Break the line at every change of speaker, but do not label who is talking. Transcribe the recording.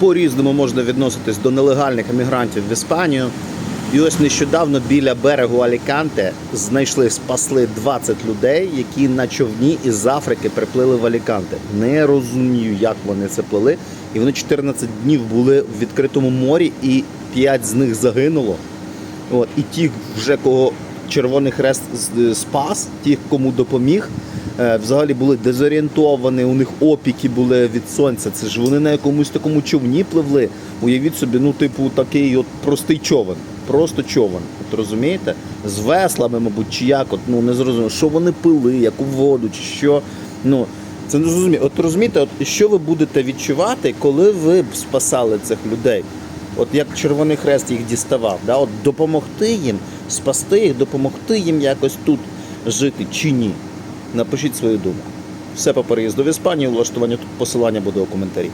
по-різному можна відноситись до нелегальних емігрантів в Іспанію. І ось нещодавно біля берегу Аліканте знайшли, спасли 20 людей, які на човні із Африки приплили в Аліканте. Не розумію, як вони це плили. І вони 14 днів були в відкритому морі, і 5 з них загинуло. От, і ті, вже кого Червоний Хрест спас, ті, кому допоміг, взагалі були дезорієнтовані, у них опіки були від сонця. Це ж вони на якомусь такому човні пливли. Уявіть собі, ну, типу, такий от простий човен. Просто човен. От розумієте? З веслами, мабуть, чи як, от, ну не зрозуміло, що вони пили, яку воду, чи що. Ну, це не зрозуміло. От розумієте, от що ви будете відчувати, коли ви б спасали цих людей? От як Червоний Хрест їх діставав, да? от допомогти їм, спасти їх, допомогти їм якось тут жити чи ні? Напишіть свою думку. Все по переїзду в Іспанію, влаштування посилання буде у коментарі.